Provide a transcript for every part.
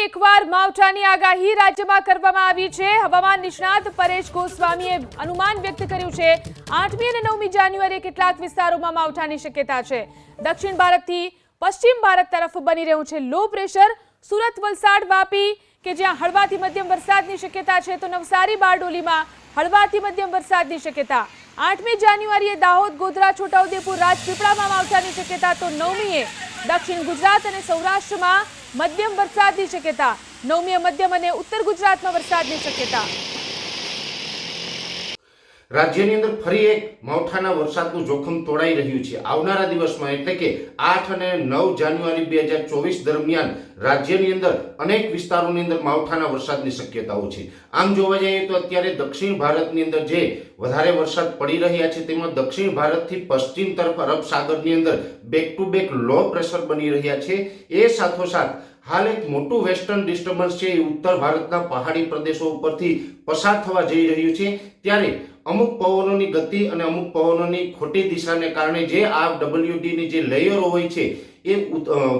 એકવાર માવઠાની આગાહી રાજ્યમાં કરવામાં આવી છે. હવામાન નિષ્ણાત પરેશ ગોસ્વામીએ અનુમાન વ્યક્ત કર્યું છે, આઠમી અને નવમી જાન્યુઆરીએ કેટલાક વિસ્તારોમાં માવઠાની શક્યતા છે. દક્ષિણ ભારતથી પશ્ચિમ ભારત તરફ બની રહ્યું છે લો પ્રેશર સુરત, વલસાડ, વાપી, કે જ્યાં હળવાથી મધ્યમ વરસાદની શક્યતા છે, તો નવસારી, બારડોલીમાં હળવાથી મધ્યમ વરસાદની શક્યતા. આઠમી જાન્યુઆરીએ દાહોદ, ગોધરા, છોટાઉદેપુર, રાજપીપળામાં માવઠાની શક્યતા, તો નવમીએ દક્ષિણ ગુજરાત અને સૌરાષ્ટ્રમાં મધ્યમ વરસાદની શક્યતા. નવમીએ મધ્યમ અને ઉત્તર ગુજરાતમાં વરસાદની શક્યતા. રાજ્યની અંદર ફરી એક માવઠાના વરસાદનું જોખમ તોડાઈ રહ્યું છે. આવનારા દિવસમાં એટલે કે આઠ અને નવ જાન્યુઆરી બે હજાર ચોવીસ દરમિયાન રાજ્યની અંદર અનેક વિસ્તારોની અંદર માવઠાના વરસાદની શક્યતાઓ છે. આમ જોવા જઈએ તો અત્યારે દક્ષિણ ભારતની અંદર જે વધારે વરસાદ પડી રહ્યા છે, તેમાં દક્ષિણ ભારતથી પશ્ચિમ તરફ અરબ સાગરની અંદર back to back low pressure બની રહ્યા છે. એ સાથોસાથ હાલ એક મોટું વેસ્ટર્ન ડિસ્ટર્બન્સ છે એ ઉત્તર ભારતના પહાડી પ્રદેશો ઉપરથી પસાર થવા જઈ રહ્યું છે. ત્યારે અમુક પવનોની ગતિ અને અમુક પવનોની ખોટી દિશાને કારણે જે આ ડબલ્યુડીની જે લેયરો હોય છે એ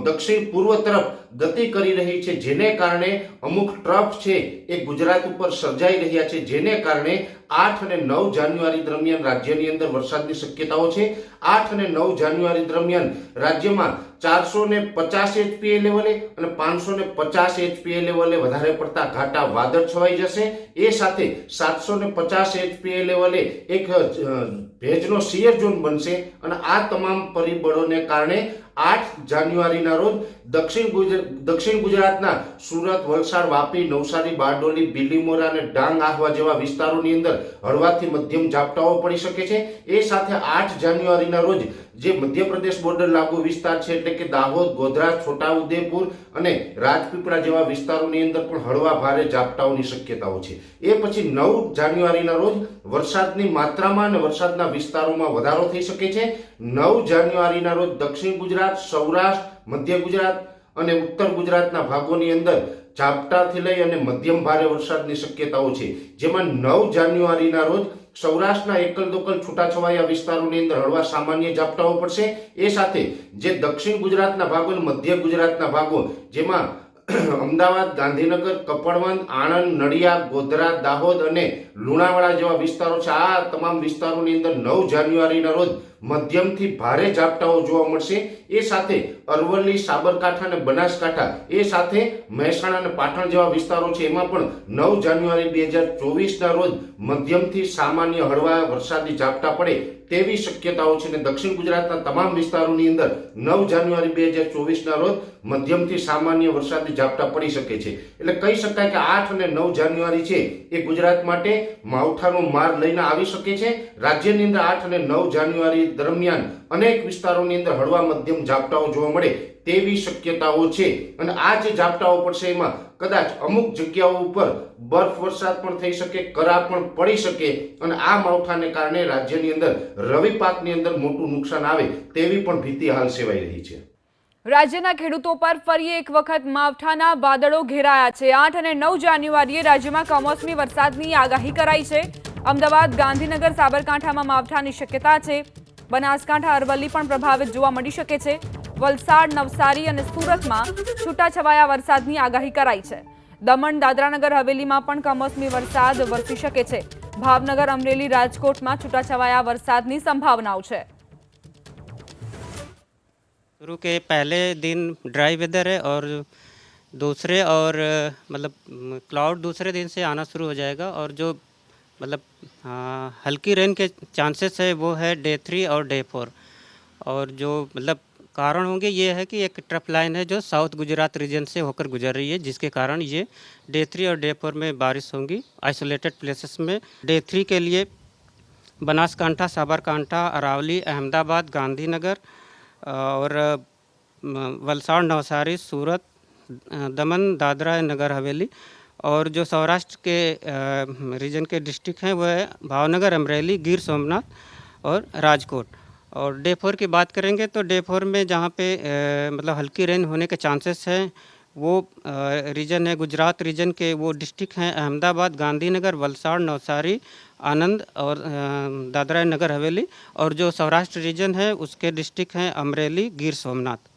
દક્ષિણ પૂર્વ તરફ ગતિ કરી રહી છે, જેને કારણે અમુક ટ્રફ છે એ ગુજરાત ઉપર સર્જાઈ રહ્યા છે, જેને કારણે આઠ અને નવ જાન્યુઆરી દરમિયાન રાજ્યની અંદર વરસાદની શક્યતાઓ છે. આઠ અને નવ જાન્યુઆરી દરમિયાન રાજ્યમાં ચારસો ને પચાસ એચપીએ લેવલે અને પાંચસો ને પચાસ એચપીએ લેવલે વધારે પડતા ઘાટા વાદળ છવાઈ જશે. એ સાથે સાતસો ને પચાસ એચપીએ લેવલે એક ભેજનો સિયર ઝોન બનશે અને આ તમામ પરિબળોને કારણે આઠ જાન્યુઆરીના રોજ દક્ષિણ ગુજરાત દક્ષિણ ગુજરાતના સુરત, વલસાડ, વાપી, નવસારી, બારડોલી બિલીમોરા અને ડાંગ આહવા જેવા વિસ્તારોની અંદર હળવાથી મધ્યમ ઝાપટાઓ પડી શકે છે. એ સાથે આઠ જાન્યુઆરીના રોજ જે મધ્યપ્રદેશ બોર્ડર લાગુ વિસ્તાર છે એટલે કે દાહોદ, ગોધરા, છોટાઉદેપુર અને રાજપીપળા જેવા વિસ્તારોની અંદર પણ હળવા ભારે ઝાપટાઓની શક્યતાઓ છે. એ પછી નવ જાન્યુઆરીના રોજ વરસાદની માત્રામાં અને વરસાદના વિસ્તારોમાં વધારો થઈ શકે છે. નવ જાન્યુઆરીના રોજ દક્ષિણ ગુજરાત, સૌરાષ્ટ્ર, મધ્ય ગુજરાત અને ઉત્તર ગુજરાતના ભાગોની અંદર ઝાપટાથી લઈ અને મધ્યમ ભારે વરસાદની શક્યતાઓ છે. જેમાં નવ જાન્યુઆરીના રોજ સૌરાષ્ટ્રના એકલ દોકલ છૂટાછવાયા વિસ્તારોની અંદર હળવા સામાન્ય ઝાપટાઓ પડશે. એ સાથે જે દક્ષિણ ગુજરાતના ભાગો અને મધ્ય ગુજરાતના ભાગો, જેમાં અમદાવાદ, ગાંધીનગર, કપડવંત, આણંદ, નડિયાદ, ગોધરા, દાહોદ અને લુણાવાડા જેવા વિસ્તારો છે. આ તમામ વિસ્તારોની અંદર નવ જાન્યુઆરીના રોજ મધ્યમથી ભારે ઝાપટાઓ જોવા મળશે. એ સાથે અરવલ્લી, સાબરકાંઠા અને બનાસકાંઠા, એ સાથે મહેસાણા અને પાટણ જેવા વિસ્તારો છે. એમાં પણ નવ જાન્યુઆરી બે હજાર ચોવીસના રોજ મધ્યમથી સામાન્ય હળવા વરસાદી ઝાપટા પડે તેવી શક્યતાઓ છે અને દક્ષિણ ગુજરાતના તમામ વિસ્તારોની અંદર નવ જાન્યુઆરી બે હજાર ચોવીસના રોજ મધ્યમથી સામાન્ય વરસાદી ઝાપટા પડી શકે છે. એટલે કહી શકાય કે આઠ અને નવ જાન્યુઆરી છે એ ગુજરાત માટે માવઠાનો માર લઈને આવી શકે છે. રાજ્યની અંદર આઠ અને નવ જાન્યુઆરી દરમિયાન અનેક વિસ્તારોની અંદર હળવા મધ્યમ ઝાપટાઓ જોવા મળે તેવી શક્યતાઓ છે. અને આ જે ઝાપટાઓ પડશે એમાં કદાચ અમુક જગ્યાઓ ઉપર બરફ વરસાદ પણ થઈ શકે કરા પણ પડી શકે અને આ માવઠાને કારણે રાજ્યની અંદર રવિ પાકની અંદર મોટું નુકસાન આવે તેવી પણ ભીતિ હાલ સેવાઈ રહી છે. રાજ્યના ખેડૂતો પર ફરી એક વખત માવઠાના વાદળો ઘેરાયા છે. આઠ અને નવ જાન્યુઆરીએ રાજ્યમાં કમોસમી વરસાદની આગાહી કરાઈ છે. અમદાવાદ, ગાંધીનગર, સાબરકાંઠામાં માવઠાની શક્યતા છે. બનાસકાંઠા, અરવલ્લી પણ પ્રભાવિત જોવા મળી શકે છે. વલસાડ નવસારી અને સુરતમાં છૂટાછવાયા વરસાદની આગાહી કરાઈ છે દમણ દાદરાનગર હવેલીમાં પણ કમોસમી વરસાદ વરસી શકે છે ભાવનગર અમરેલી રાજકોટમાં છૂટાછવાયા વરસાદની સંભાવનાઓ છે शुरू के पहले दिन ड्राई वेदर है और दूसरे और अ, मतलब क्लाउड दूसरे दिन से आना शुरू हो जाएगा और जो मतलब हाँ, हल्की रेन के चांसेस है वो है डे थ्री और डे फोर और जो मतलब कारण होंगे ये है कि एक ट्रफ लाइन है जो साउथ गुजरात रीजन से होकर गुजर रही है, जिसके कारण ये डे थ्री और डे फोर में बारिश होंगी। आइसोलेटेड प्लेसेस में डे थ्री के लिए बनासकांठा, साबरकांठा, अरावली, अहमदाबाद, गांधीनगर और वलसाड़, नवसारी, सूरत, दमन, दादरा, नगर हवेली, और जो सौराष्ट्र के रीजन के डिस्ट्रिक्ट हैं वह है भावनगर, अमरेली, गिर सोमनाथ और राजकोट। और डे फोर की बात करेंगे तो डे फोर में जहाँ पे ए, मतलब हल्की रेन होने के चांसेस हैं वो रीजन है गुजरात रीजन के वो डिस्ट्रिक्ट हैं अहमदाबाद गांधीनगर वलसाड़ नवसारी आनंद और दादरा नगर हवेली और जो सौराष्ट्र रीजन है उसके डिस्ट्रिक्ट हैं अमरेली गिर सोमनाथ।